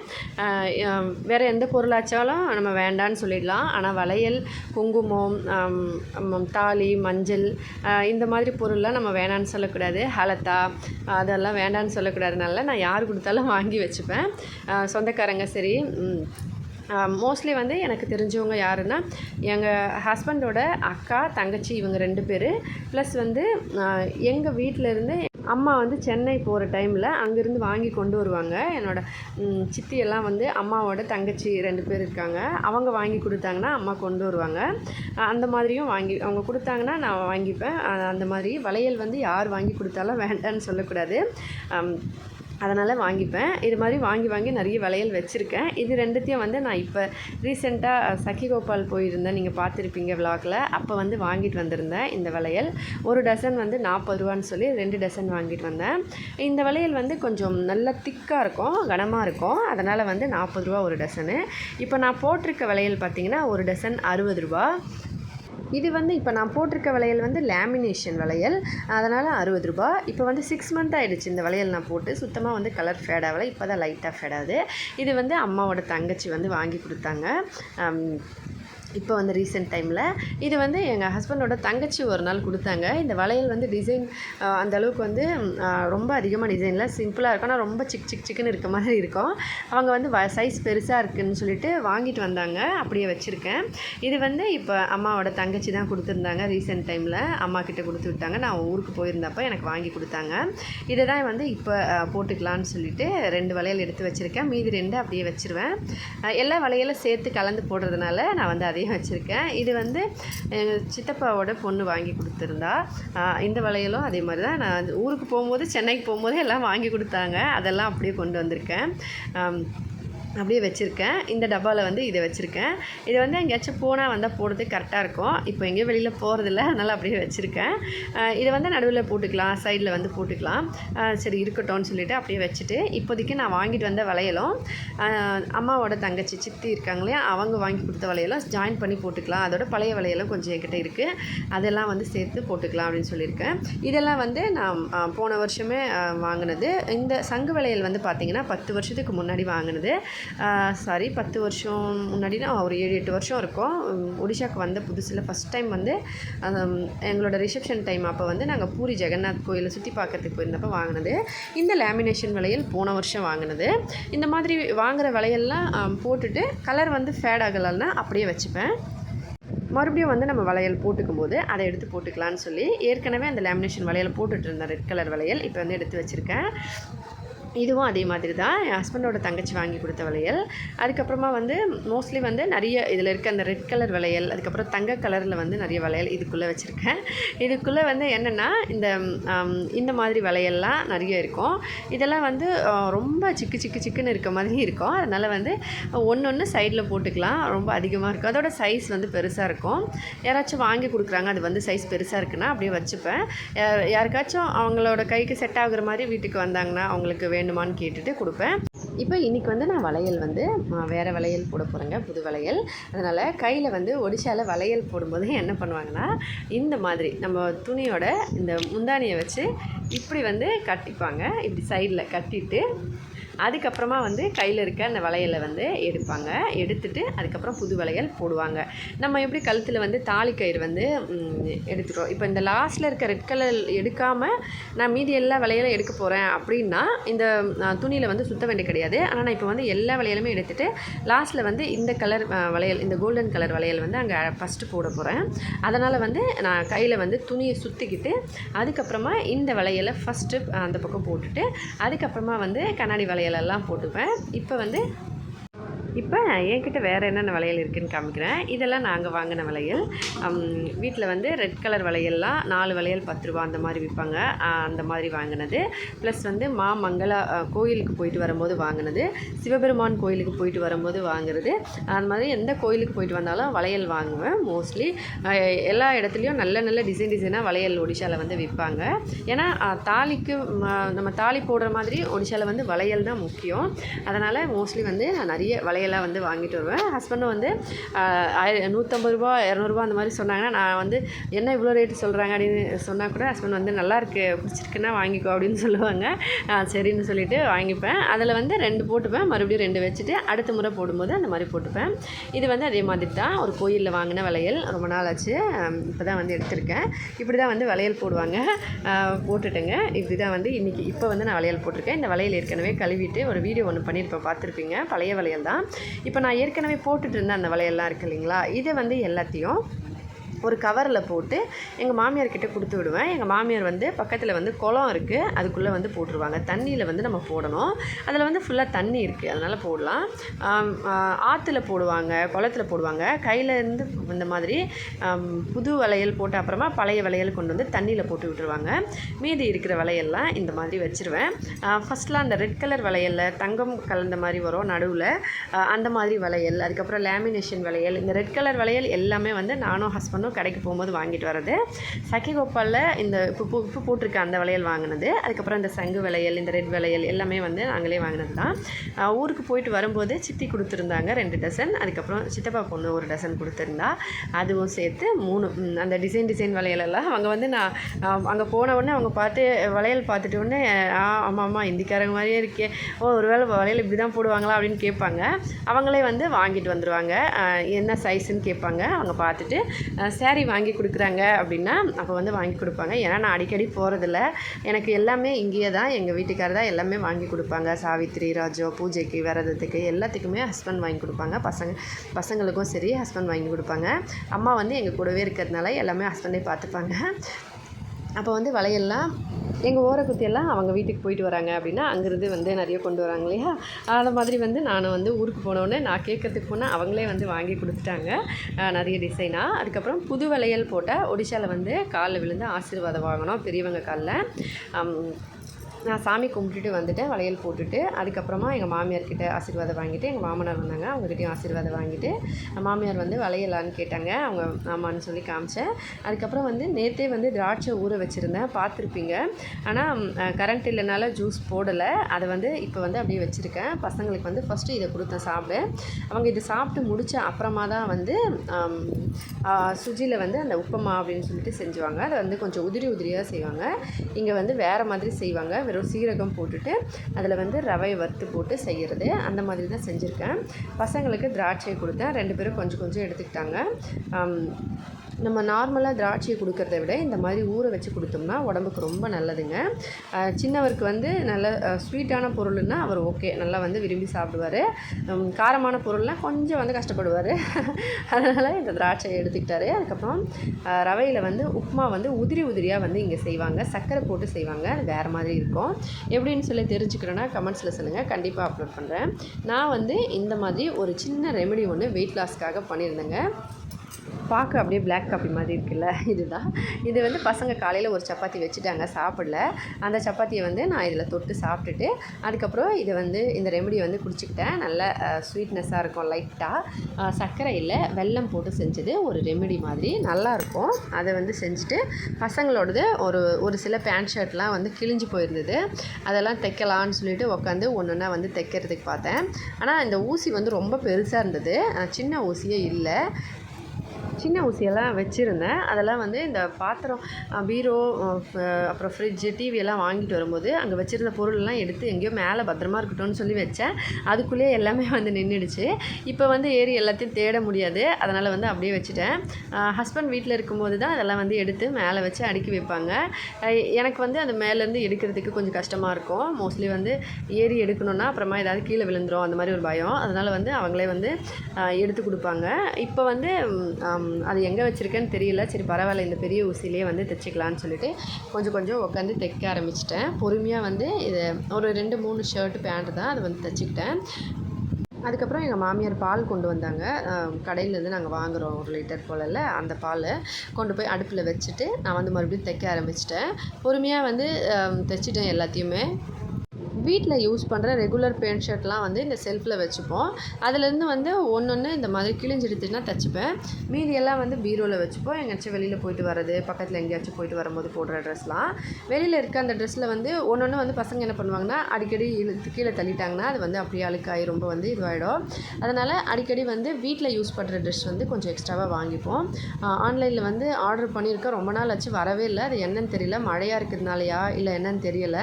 வேறு எந்த பொருளாச்சாலும் நம்ம வேண்டான்னு சொல்லிடலாம். ஆனால் வளையல் குங்குமம் தாலி மஞ்சள் இந்த மாதிரி பொருள்லாம் நம்ம வேணான்னு சொல்லக்கூடாது. ஹலத்தா அதெல்லாம் வேண்டான்னு சொல்லக்கூடாதுனால நான் யார் கொடுத்தாலும் வாங்கி வச்சுப்பேன். சொந்தக்காரங்க சரி மோஸ்ட்லி வந்து எனக்கு தெரிஞ்சவங்க யாருன்னா எங்கள் ஹஸ்பண்டோட அக்கா தங்கச்சி இவங்க ரெண்டு பேர். ப்ளஸ் வந்து எங்கள் வீட்டிலேருந்து அம்மா வந்து சென்னை போகிற டைமில் அங்கேருந்து வாங்கி கொண்டு வருவாங்க. என்னோடய சித்தியெல்லாம் வந்து அம்மாவோட தங்கச்சி ரெண்டு பேர் இருக்காங்க. அவங்க வாங்கி கொடுத்தாங்கன்னா அம்மா கொண்டு வருவாங்க. அந்த மாதிரியும் வாங்கி அவங்க கொடுத்தாங்கன்னா நான் வாங்கிப்பேன். அந்த மாதிரி வளையல் வந்து யார் வாங்கி கொடுத்தாலும் வேண்டான்னு சொல்லக்கூடாது. அதனால் வாங்கிப்பேன். இது மாதிரி வாங்கி வாங்கி நிறைய வளையல் வச்சுருக்கேன். இது ரெண்டுத்தையும் வந்து நான் இப்போ ரீசெண்டாக சக்கி கோபால் போயிருந்தேன். நீங்கள் பார்த்துருப்பீங்க விலாகில் அப்போ வந்து வாங்கிட்டு வந்திருந்தேன் இந்த வளையல் ஒரு டசன் வந்து நாற்பது ரூபான்னு சொல்லி ரெண்டு டசன் வாங்கிட்டு வந்தேன். இந்த வளையல் வந்து கொஞ்சம் நல்லா திக்காக இருக்கும் கனமாக இருக்கும். அதனால் வந்து நாற்பது ரூபா ஒரு டசனு இப்போ நான் போட்டிருக்க வளையல் பார்த்தீங்கன்னா ஒரு டசன் அறுபது ரூபா. இது வந்து இப்போ நான் போட்டிருக்க வளையல் வந்து லேமினேஷன் வளையல். அதனால் அறுபது ரூபா. இப்போ வந்து சிக்ஸ் மந்த் ஆகிடுச்சு இந்த வளையல் நான் போட்டு. சுத்தமாக வந்து கலர் ஃபேடாகல இப்போ தான் லைட்டாக ஃபேடாது இது வந்து அம்மாவோட தங்கச்சி வந்து வாங்கி கொடுத்தாங்க. இப்போ வந்து ரீசெண்ட் டைமில் இது வந்து எங்கள் ஹஸ்பண்டோட தங்கச்சி ஒரு நாள் கொடுத்தாங்க. இந்த வளையல் வந்து டிசைன் அந்த அளவுக்கு வந்து ரொம்ப அதிகமாக டிசைனில் சிம்பிளாக இருக்கும். ஆனால் ரொம்ப சிக் சிக் சிக்குன்னு இருக்க மாதிரி இருக்கும். அவங்க வந்து வ சைஸ் பெருசாக இருக்குன்னு சொல்லிட்டு வாங்கிட்டு வந்தாங்க. அப்படியே வச்சுருக்கேன். இது வந்து இப்போ அம்மாவோட தங்கச்சி தான் கொடுத்துருந்தாங்க ரீசெண்ட் டைமில் அம்மா கிட்டே கொடுத்து விட்டாங்க. நான் ஊருக்கு போயிருந்தப்போ எனக்கு வாங்கி கொடுத்தாங்க. இதை தான் வந்து இப்போ போட்டுக்கலான்னு சொல்லிட்டு ரெண்டு வளையல் எடுத்து வச்சுருக்கேன். மீதி ரெண்டு அப்படியே வச்சுருவேன். எல்லா வளையலும் சேர்த்து கலந்து போடுறதுனால நான் வந்து அதே அதையும் வச்சுருக்கேன். இது வந்து எங்கள் சித்தப்பாவோட பொண்ணு வாங்கி கொடுத்துருந்தா. இந்த வளையலும் அதே மாதிரி தான் நான் ஊருக்கு போகும்போது சென்னைக்கு போகும்போது எல்லாம் வாங்கி கொடுத்தாங்க. அதெல்லாம் அப்படியே கொண்டு வந்திருக்கேன். அப்படியே வச்சுருக்கேன். இந்த டப்பாவில் வந்து இதை வச்சுருக்கேன். இது வந்து எங்கேயாச்சும் போனால் வந்தால் போடுறதுக்கு கரெக்டாக இருக்கும். இப்போ எங்கேயும் வெளியில் போகிறதில்ல அதனால் அப்படியே வச்சுருக்கேன். இதை வந்து நடுவில் போட்டுக்கலாம். சைடில் வந்து போட்டுக்கலாம். சரி இருக்கட்டும்னு சொல்லிவிட்டு அப்படியே வச்சுட்டு இப்போதைக்கு நான் வாங்கிட்டு வந்த வளையலும் அம்மாவோட தங்கச்சி சித்தி இருக்காங்க இல்லையா அவங்க வாங்கி கொடுத்த வளையலும் ஜாயின் பண்ணி போட்டுக்கலாம். அதோட பழைய வளையலும் கொஞ்சம் என்கிட்ட இருக்குது அதெல்லாம் வந்து சேர்த்து போட்டுக்கலாம் அப்படின்னு சொல்லியிருக்கேன். இதெல்லாம் வந்து நான் போன வருஷமே வாங்கினது. இந்த சங்கு வளையல் வந்து பார்த்திங்கன்னா பத்து வருஷத்துக்கு முன்னாடி வாங்கினது. சாரி பத்து வருஷம் முன்னாடினா ஒரு ஏழு எட்டு வருஷம் இருக்கும். ஒடிஷாக்கு வந்த புதுசில் ஃபஸ்ட் டைம் வந்து எங்களோட ரிசப்ஷன் டைம் அப்போ வந்து நாங்கள் பூரி ஜெகநாத் கோயிலை சுற்றி பார்க்கறதுக்கு போயிருந்தப்போ வாங்கினது. இந்த லேமினேஷன் வளையல் போன வருஷம் வாங்கினது. இந்த மாதிரி வாங்குகிற வளையல்லாம் போட்டுட்டு கலர் வந்து ஃபேட் ஆகலைன்னா அப்படியே வச்சுப்பேன். மறுபடியும் வந்து நம்ம வளையல் போட்டுக்கும் போது அதை எடுத்து போட்டுக்கலான்னு சொல்லி ஏற்கனவே அந்த லேமினேஷன் வளையல் போட்டுட்டு இருந்தேன் ரெட் கலர் வளையல் இப்போ வந்து எடுத்து வச்சுருக்கேன். இதுவும் அதே மாதிரி தான் என் ஹஸ்பண்டோட தங்கச்சி வாங்கி கொடுத்த வளையல் அதுக்கப்புறமா வந்து மோஸ்ட்லி வந்து நிறைய இதில் இருக்க அந்த ரெட் கலர் வளையல் அதுக்கப்புறம் தங்க கலரில் வந்து நிறைய வளையல் இதுக்குள்ளே வச்சுருக்கேன். இதுக்குள்ளே வந்து என்னென்னா இந்த இந்த மாதிரி வளையல்லாம் நிறைய இருக்கும். இதெல்லாம் வந்து ரொம்ப சிக்கு சிக்கு சிக்குன்னு இருக்க மாதிரி இருக்கும். அதனால் வந்து ஒன்று ஒன்று சைடில் போட்டுக்கலாம். ரொம்ப அதிகமாக இருக்கும். அதோட சைஸ் வந்து பெருசாக இருக்கும். யாராச்சும் வாங்கி கொடுக்குறாங்க அது வந்து சைஸ் பெருசாக இருக்குன்னா அப்படியே வச்சுப்பேன். யா- யாருக்காச்சும் அவங்களோட கைக்கு செட் ஆகுற மாதிரி வீட்டுக்கு வந்தாங்கன்னா அவங்களுக்கு வேணும் வேணுமான்னு கேட்டுட்டு கொடுப்பேன். இப்போ இன்றைக்கி வந்து நான் வளையல் வந்து வேறு வளையல் போட போகிறேங்க புது வளையல். அதனால் கையில் வந்து ஒடிஷாவில் வளையல் போடும்போது என்ன பண்ணுவாங்கன்னா இந்த மாதிரி நம்ம துணியோட இந்த முந்தானியை வச்சு இப்படி வந்து கட்டிப்பாங்க. இப்படி சைடில் கட்டிட்டு அதுக்கப்புறமா வந்து கையில் இருக்க அந்த வளையலை வந்து எடுப்பாங்க. எடுத்துட்டு அதுக்கப்புறம் புது வளையல் போடுவாங்க. நம்ம எப்படி கழுத்தில் வந்து தாலி கயிறு வந்து எடுத்துக்கிறோம். இப்போ இந்த லாஸ்ட்டில் இருக்க ரெட் கலர் எடுக்காமல் நான் மீதி எல்லா வளையலும் எடுக்க போகிறேன் அப்படின்னா இந்த துணியில் வந்து சுத்த வேண்டிய கிடையாது. ஆனால் நான் இப்போ வந்து எல்லா வளையலுமே எடுத்துகிட்டு லாஸ்ட்டில் வந்து இந்த கலர் வளையல் இந்த கோல்டன் கலர் வளையல் வந்து அங்கே ஃபஸ்ட்டு போட போகிறேன் அதனால் வந்து நான் கையில் வந்து துணியை சுற்றிக்கிட்டு அதுக்கப்புறமா இந்த வளையலை ஃபஸ்ட்டு அந்த பக்கம் போட்டுட்டு அதுக்கப்புறமா வந்து கண்ணாடி வளையல் வளையலெல்லாம் போட்டுப்பேன். இப்போ வந்து இப்போ என்கிட்ட வேறு என்னென்ன வளையல் இருக்குதுன்னு காமிக்கிறேன். இதெல்லாம் நாங்கள் வாங்கின வளையல். வீட்டில் வந்து ரெட் கலர் வளையல்லாம் நாலு வளையல் பத்து ரூபா அந்த மாதிரி விற்பாங்க அந்த மாதிரி வாங்கினது. ப்ளஸ் வந்து மா மங்களா கோயிலுக்கு போயிட்டு வரும்போது வாங்கினது. சிவபெருமான் கோயிலுக்கு போயிட்டு வரும்போது வாங்குறது. அந்த மாதிரி எந்த கோயிலுக்கு போயிட்டு வந்தாலும் வளையல் வாங்குவேன் மோஸ்ட்லி எல்லா இடத்துலையும் நல்ல நல்ல டிசைன் டிசைனாக வளையல் ஒடிஷாவில் வந்து விற்பாங்க ஏன்னா தாலிக்கு நம்ம தாலி போடுற மாதிரி ஒடிஷாவில் வந்து வளையல் தான் முக்கியம். அதனால் மோஸ்ட்லி வந்து நான் நிறைய நகையெல்லாம் வந்து வாங்கிட்டு வருவேன். ஹஸ்பண்டும் வந்து ஆயிர- நூற்றம்பது ரூபா இரநூறுபா அந்த மாதிரி சொன்னாங்கன்னா நான் வந்து என்ன இவ்வளோ ரேட்டு சொல்கிறாங்க அப்படின்னு சொன்னால் கூட ஹஸ்பண்ட் வந்து நல்லாயிருக்கு பிடிச்சிருக்குன்னா வாங்கிக்கோ அப்படின்னு சொல்லுவாங்க. சரின்னு சொல்லிட்டு வாங்கிப்பேன். அதில் வந்து ரெண்டு போட்டுப்பேன். மறுபடியும் ரெண்டு வச்சுட்டு அடுத்த முறை போடும்போது அந்த மாதிரி போட்டுப்பேன். இது வந்து அதே மாதிரி தான். ஒரு கோயிலில் வாங்கின வளையல். ரொம்ப நாள் ஆச்சு. இப்போ தான் வந்து எடுத்திருக்கேன். இப்படி தான் வந்து வளையல் போடுவாங்க. ஆஹ் போட்டுட்டேங்க. இப்படி தான் வந்து இன்றைக்கி இப்போ வந்து நான் வளையல் போட்டிருக்கேன். இந்த வளையல் ஏற்கனவே கழுவிட்டு ஒரு வீடியோ ஒன்று பண்ணியிருப்பேன். பார்த்துருப்பீங்க. பழைய வளையல் தான். இப்போ நான் ஏற்கனவே போட்டுட்டு இருந்த அந்த வளையல்லாம் இருக்கு இல்லைங்களா? இதை வந்து எல்லாத்தையும் ஒரு கவரில் போட்டு எங்கள் மாமியார் கிட்டே கொடுத்து விடுவேன். எங்கள் மாமியார் வந்து பக்கத்தில் வந்து குளம் இருக்குது அதுக்குள்ளே வந்து போட்டுருவாங்க. தண்ணியில் வந்து நம்ம போடணும். அதில் வந்து ஃபுல்லாக தண்ணி இருக்குது அதனால் போடலாம். ஆற்றுல போடுவாங்க. குளத்துல போடுவாங்க. கையிலேருந்து இந்த மாதிரி புது வளையல் போட்ட அப்புறமா பழைய வளையல் கொண்டு வந்து தண்ணியில் போட்டு விட்டுருவாங்க. மீதி இருக்கிற வளையல்லாம் இந்த மாதிரி வச்சுருவேன். ஃபஸ்ட்லாம் அந்த ரெட் கலர் வளையலில் தங்கம் கலந்த மாதிரி வரும் நடுவில். அந்த மாதிரி வளையல். அதுக்கப்புறம் லேமினேஷன் வளையல். இந்த ரெட் கலர் வளையல் எல்லாமே வந்து நானும் ஹஸ்பண்டும் கடைக்கு போகும்போது வாங்கிட்டு வர்றது. சக்கிகோப்பாலில் இந்த இப்போ இப்போ போட்டிருக்க அந்த வளையல் வாங்கினது. அதுக்கப்புறம் இந்த சங்கு வளையல் இந்த ரெட் வளையல் எல்லாமே வந்து நாங்களே வாங்கினது தான் ஊருக்கு போயிட்டு வரும்போது சித்தி கொடுத்துருந்தாங்க ரெண்டு டசன் அதுக்கப்புறம் சித்தப்பா பொண்ணு ஒரு டசன் கொடுத்துருந்தா. அதுவும் சேர்த்து மூணு அந்த டிசைன் டிசைன் வளையலெல்லாம் அவங்க வந்து நான் அங்கே போன உடனே அவங்க பார்த்து வளையல் பார்த்துட்டு உடனே ஆ ஆமாம் ஆமாம் இந்திக்காரங்க மாதிரியே இருக்கே. ஓ ஒரு வேளை வளையல் இப்படி தான் போடுவாங்களா அப்படின்னு கேட்பாங்க. அவங்களே வந்து வாங்கிட்டு வந்துடுவாங்க என்ன சைஸுன்னு கேட்பாங்க. அவங்க பார்த்துட்டு சேரீ வாங்கி கொடுக்குறாங்க அப்படின்னா அப்போ வந்து வாங்கி கொடுப்பாங்க. ஏன்னா நான் அடிக்கடி போகிறதில்ல எனக்கு எல்லாமே இங்கேயே தான் எங்கள் வீட்டுக்காரர் தான் எல்லாமே வாங்கி கொடுப்பாங்க. சாவித்திரி ராஜோ பூஜைக்கு விரதத்துக்கு எல்லாத்துக்குமே ஹஸ்பண்ட் வாங்கி கொடுப்பாங்க. பசங்க பசங்களுக்கும் சரி ஹஸ்பண்ட் வாங்கி கொடுப்பாங்க. அம்மா வந்து எங்கள் கூடவே இருக்கிறதுனால எல்லாமே ஹஸ்பண்டே பார்த்துப்பாங்க. அப்போ வந்து வளையல்லாம் எங்கள் ஓரக்குத்தியெல்லாம் அவங்க வீட்டுக்கு போயிட்டு வராங்க அப்படின்னா அங்கேருந்து வந்து நிறைய கொண்டு வராங்க இல்லையா? அது மாதிரி வந்து நான் வந்து ஊருக்கு போனோடனே நான் கேட்கறதுக்கு போனால் அவங்களே வந்து வாங்கி கொடுத்துட்டாங்க. நிறைய டிசைனாக அதுக்கப்புறம் புது வளையல் போட்டால் ஒடிஷாவில் வந்து காலில் விழுந்து ஆசீர்வாதம் வாங்கினோம் பெரியவங்க காலில். நான் சாமி கும்பிட்டுட்டு வந்துட்டு வளையல் போட்டுட்டு அதுக்கப்புறமா எங்கள் மாமியார்கிட்ட ஆசீர்வாதம் வாங்கிட்டு எங்கள் மாமனார் வந்தாங்க அவங்ககிட்டையும் ஆசீர்வாதம் வாங்கிட்டு மாமியார் வந்து வளையலான்னு கேட்டாங்க அவங்க ஆமான்னு சொல்லி காமிச்சேன். அதுக்கப்புறம் வந்து நேற்றே வந்து திராட்சை ஊற வச்சுருந்தேன் பார்த்துருப்பீங்க. ஆனால் கரண்ட் இல்லைனால ஜூஸ் போடலை. அதை வந்து இப்போ வந்து அப்படியே வச்சுருக்கேன். பசங்களுக்கு வந்து ஃபஸ்ட்டு இதை கொடுத்தேன் சாப்பிடு. அவங்க இதை சாப்பிட்டு முடித்த அப்புறமா தான் வந்து சுஜியில் வந்து அந்த உப்புமா அப்படின்னு சொல்லிட்டு செஞ்சுவாங்க. அதை வந்து கொஞ்சம் உதிரி உதிரியாக செய்வாங்க. இங்கே வந்து வேறு மாதிரி செய்வாங்க. வெறும் சீரகம் போட்டுட்டு அதில் வந்து ரவையை வறுத்து போட்டு செய்கிறது. அந்த மாதிரி தான் செஞ்சுருக்கேன். பசங்களுக்கு திராட்சை கொடுத்தேன். ரெண்டு பேரும் கொஞ்சம் கொஞ்சம் எடுத்துக்கிட்டாங்க. நம்ம நார்மலாக திராட்சையை கொடுக்கறத விட இந்த மாதிரி ஊற வச்சு கொடுத்தோம்னா உடம்புக்கு ரொம்ப நல்லதுங்க. சின்னவருக்கு வந்து நல்ல ஸ்வீட்டான பொருள்னா அவர் ஓகே நல்லா வந்து விரும்பி சாப்பிடுவார். காரமான பொருள்னால் கொஞ்சம் வந்து கஷ்டப்படுவார். அதனால் இந்த திராட்சையை எடுத்துக்கிட்டாரு. அதுக்கப்புறம் ரவையில் வந்து உப்புமா வந்து உதிரி உதிரியாக வந்து இங்கே செய்வாங்க. சர்க்கரை போட்டு செய்வாங்க. அது வேறு மாதிரி இருக்கும். எப்படின்னு சொல்லி தெரிஞ்சுக்கிறோன்னா கமெண்ட்ஸில் சொல்லுங்கள் கண்டிப்பாக அப்லோட் பண்ணுறேன் நான் வந்து இந்த மாதிரி ஒரு சின்ன ரெமெடி ஒன்று வெயிட் லாஸ்க்காக பண்ணியிருந்தேங்க. பார்க்க அப்படியே பிளாக் காஃபி மாதிரி இருக்குல்ல இதுதான். இது வந்து பசங்க காலையில் ஒரு சப்பாத்தி வச்சுட்டாங்க சாப்பிடல. அந்த சப்பாத்தியை வந்து நான் இதில் தொட்டு சாப்பிட்டுட்டு அதுக்கப்புறம் இதை வந்து இந்த ரெமடியை வந்து குடிச்சிக்கிட்டேன். நல்ல ஸ்வீட்னஸாக இருக்கும் லைட்டாக சர்க்கரை இல்லை வெல்லம் போட்டு செஞ்சது ஒரு ரெமடி மாதிரி. நல்லாயிருக்கும் அதை வந்து செஞ்சுட்டு பசங்களோடது ஒரு ஒரு சில பேண்ட் ஷர்ட்லாம் வந்து கிழிஞ்சு போயிருந்தது. அதெல்லாம் தைக்கலான்னு சொல்லிட்டு உட்காந்து ஒன்று ஒன்றா வந்து தைக்கிறதுக்கு பார்த்தேன். ஆனால் இந்த ஊசி வந்து ரொம்ப பெருசாக இருந்தது. சின்ன ஊசியே இல்லை. சின்ன ஊசியெல்லாம் வச்சுருந்தேன். அதெல்லாம் வந்து இந்த பாத்திரம் பீரோ அப்புறம் ஃப்ரிட்ஜு டிவியெல்லாம் வாங்கிட்டு வரும்போது அங்கே வச்சுருந்த பொருள்லாம் எடுத்து எங்கேயோ மேலே பத்திரமா இருக்கட்டும்னு சொல்லி வச்சேன். அதுக்குள்ளேயே எல்லாமே வந்து நின்றுடுச்சு இப்போ வந்து ஏறி எல்லாத்தையும் தேட முடியாது. அதனால் வந்து அப்படியே வச்சுட்டேன். ஹஸ்பண்ட் வீட்டில் இருக்கும்போது தான் அதெல்லாம் வந்து எடுத்து மேலே வச்சு அடுக்கி வைப்பாங்க. எனக்கு வந்து அது மேலேருந்து எடுக்கிறதுக்கு கொஞ்சம் கஷ்டமாக இருக்கும். மோஸ்ட்லி வந்து ஏறி எடுக்கணுன்னா அப்புறமா ஏதாவது கீழே விழுந்துரும். அந்த மாதிரி ஒரு பயம். அதனால் வந்து அவங்களே வந்து எடுத்து கொடுப்பாங்க. இப்போ வந்து அது எங்கே வச்சுருக்கேன்னு தெரியல. சரி பரவாயில்ல இந்த பெரிய ஊசிலேயே வந்து தைச்சிக்கலான்னு சொல்லிட்டு கொஞ்சம் கொஞ்சம் உட்காந்து தைக்க ஆரம்பிச்சிட்டேன். பொறுமையாக வந்து இது ஒரு ரெண்டு மூணு ஷர்ட்டு பேண்ட் தான் அதை வந்து தைச்சிக்கிட்டேன். அதுக்கப்புறம் எங்கள் மாமியார் பால் கொண்டு வந்தாங்க. கடையிலேருந்து நாங்கள் வாங்குகிறோம் ஒரு லிட்டர் போலல அந்த பால் கொண்டு போய் அடுப்பில் வச்சுட்டு நான் வந்து மறுபடியும் தைக்க ஆரம்பிச்சிட்டேன். பொறுமையாக வந்து தைச்சிட்டேன் எல்லாத்தையுமே. வீட்டில் யூஸ் பண்ணுற ரெகுலர் பேண்ட் ஷர்ட்லாம் வந்து இந்த செல்ஃபில் வச்சுப்போம். அதுலேருந்து வந்து ஒன்று ஒன்று இந்த மாதிரி கிழிஞ்சிடுச்சுன்னா தைச்சிப்பேன். மீதி எல்லாம் வந்து பீரோவில் வச்சுப்போம். எங்கேயாச்சும் வெளியில் போயிட்டு வர்றது பக்கத்தில் எங்கேயாச்சும் போயிட்டு வரும்போது போடுற ட்ரெஸ்லாம். வெளியில் இருக்க அந்த ட்ரெஸ்ஸில் வந்து ஒன்று ஒன்று வந்து பசங்க என்ன பண்ணுவாங்கன்னா அடிக்கடி இழுத்து கீழே தள்ளிட்டாங்கன்னா அது வந்து அப்படியே அழுக்காகி ரொம்ப வந்து இதுவாகிடும் அதனால் அடிக்கடி வந்து வீட்டில் யூஸ் பண்ணுற ட்ரெஸ் வந்து கொஞ்சம் எக்ஸ்ட்ராவாக வாங்கிப்போம். ஆன்லைனில் வந்து ஆர்டர் பண்ணியிருக்கேன். ரொம்ப நாள் ஆச்சு வரவே இல்லை. அது என்னன்னு தெரியல. மழையாக இருக்கிறதுனாலையா இல்லை என்னன்னு தெரியல.